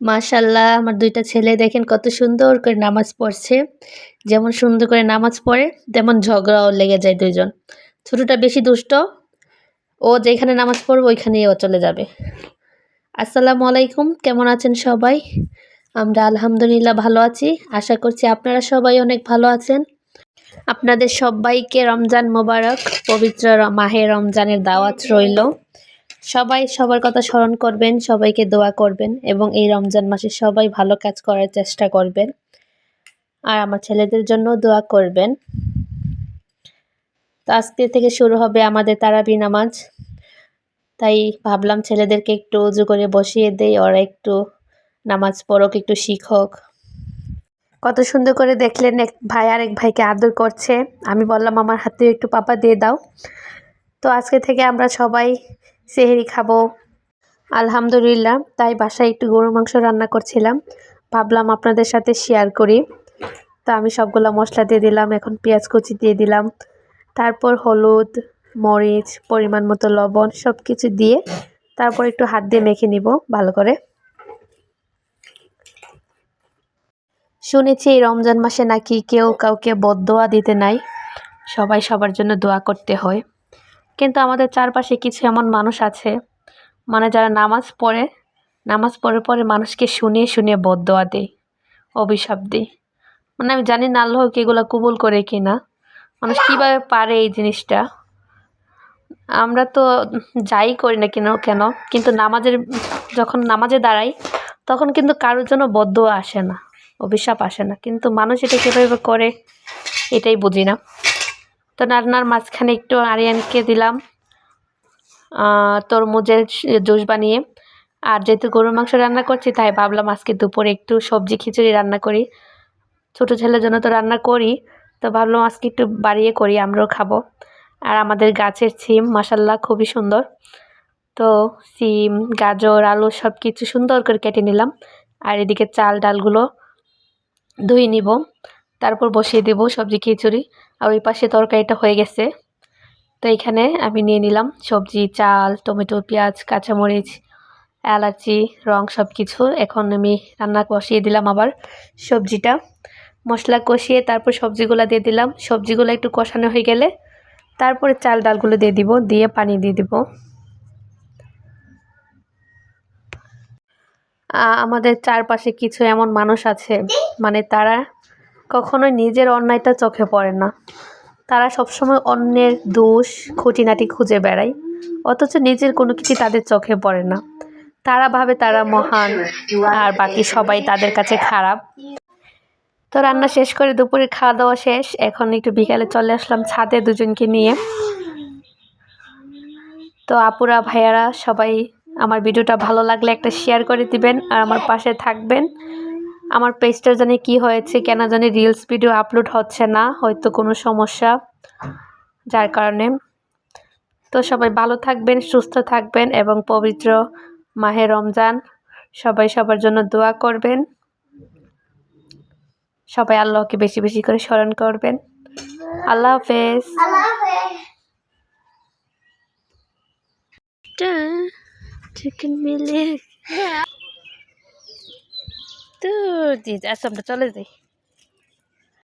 মাশাল্লাহ আমার দুইটা ছেলে দেখেন কত সুন্দর করে নামাজ পড়ছে। যেমন সুন্দর করে নামাজ পড়ে, তেমন ঝগড়াও লেগে যায় দুইজন। ছোটটা বেশি দুষ্ট, ও যেখানে নামাজ পড়বে ওইখানেই ও চলে যাবে। আসসালামু আলাইকুম, কেমন আছেন সবাই? আমরা আলহামদুলিল্লাহ ভালো আছি। আশা করছি আপনারা সবাই অনেক ভালো আছেন। আপনাদের সবাইকে রমজান মোবারক, পবিত্র মাহে রমজানের দাওয়াত রইল। সবাই সবার কথা স্মরণ করবেন, সবাইকে দোয়া করবেন এবং এই রমজান মাসে সবাই ভালো কাজ করার চেষ্টা করবেন। আর আমার ছেলেদের জন্য দোয়া করবেন। তো আজকে থেকে শুরু হবে আমাদের তারাবি নামাজ। তাই ভাবলাম ছেলেদেরকে একটু উজু করে বসিয়ে দেই, ওরা একটু নামাজ পড়ক, একটু শিখক। কত সুন্দর করে দেখলেন এক ভাই আর এক ভাইকে আদর করছে। আমি বললাম, আমার হাতে একটু পাপা দিয়ে দাও। তো আজকে থেকে আমরা সবাই সেহেরি খাব। আলহামদুলিল্লাহ, তাই বাসায় একটু গরু মাংস রান্না করছিলাম। ভাবলাম আপনাদের সাথে শেয়ার করি। তো আমি সবগুলো মশলা দিয়ে দিলাম, এখন পেঁয়াজ কুচি দিয়ে দিলাম। তারপর হলুদ, মরিচ, পরিমাণ মতো লবণ সব কিছু দিয়ে তারপর একটু হাত দিয়ে মেখে নিব ভালো করে। শুনেছি এই রমজান মাসে নাকি কেউ কাউকে বদদোয়া দিতে নাই। সবাই সবার জন্য দোয়া করতে হয়। কিন্তু আমাদের চারপাশে কিছু এমন মানুষ আছে। মানে যারা নামাজ পড়ে নামাজ পড়ে পরে মানুষকে শুনিয়ে শুনিয়ে বদদোয়া দেয় অভিশাপ দেয়। মানে আমি জানি না আল্লাহ কি এগুলো কবুল করে কি না মানুষ কীভাবে পারে এই জিনিসটা? আমরা তো যাই করি না কেন কেন? কিন্তু নামাজের, যখন নামাজে দাঁড়াই, তখন কিন্তু কারোর জন্য বদদোয়া আসে না, অভিশাপ আসে না। কিন্তু মানুষ এটা কীভাবে করে, এটাই বুঝি না। তো রান্নার মাঝখানে একটু আরিয়ানকে দিলাম তরমুজের জুস বানিয়ে। আর যেহেতু গরুর মাংস রান্না করছি, তাই ভাবলাম আজকে দুপুরে একটু সবজি খিচুড়ি রান্না করি। ছোটো ছেলের জন্য তো রান্না করি, তো ভাবলাম আজকে একটু বাড়িয়ে করি, আমরাও খাব। আর আমাদের গাছের সিম মাসাল্লাহ খুবই সুন্দর। তো সিম, গাজর, আলু সব কিছু সুন্দর করে কেটে নিলাম। আর এদিকে চাল, ডালগুলো ধুয়ে নিব। তারপর বসিয়ে দেব সবজি খিচুড়ি। আর ওই পাশে তরকারিটা হয়ে গেছে। তো এখানে আমি নিয়ে নিলাম সবজি, চাল, টমেটো, পেঁয়াজ, কাঁচামরিচ, এলাচি, রং সব কিছু এখন আমি রান্না বসিয়ে দিলাম আবার সবজিটা। মশলা কষিয়ে তারপর সবজিগুলো দিয়ে দিলাম। সবজিগুলো একটু কষানো হয়ে গেলে তারপরে চাল ডালগুলো দিয়ে দিব, দিয়ে পানি দিয়ে দিব। আমাদের চারপাশে কিছু এমন মানুষ আছে মানে তারা কখনোই নিজের অন্যায়টা চোখে পড়ে না। তারা সবসময় অন্যের দোষ, খুঁটিনাটি খুঁজে বেড়ায়, অথচ নিজের কোনো কিছু তাদের চোখে পড়ে না। তারা ভাবে তারা মহান, আর বাকি সবাই তাদের কাছে খারাপ। তো রান্না শেষ করে দুপুরে খাওয়া দাওয়া শেষ। এখন একটু বিকালে চলে আসলাম ছাদে দুজনকে নিয়ে। তো আপুরা, ভাইয়ারা, সবাই আমার ভিডিওটা ভালো লাগলে একটা শেয়ার করে দিবেন, আর আমার পাশে থাকবেন। আমার পেজটার জানি কি হয়েছে কেন জানি রিলস ভিডিও আপলোড হচ্ছে না হয়তো কোনো সমস্যা যার কারণে। তো সবাই ভালো থাকবেন সুস্থ থাকবেন এবং পবিত্র মাহে রমজান। সবাই সবার জন্য দোয়া করবেন। সবাই আল্লাহকে বেশি বেশি করে স্মরণ করবেন। আল্লাহ হাফেজ। চিকেন মিলে তো দিদি আসো আমরা চলে যাই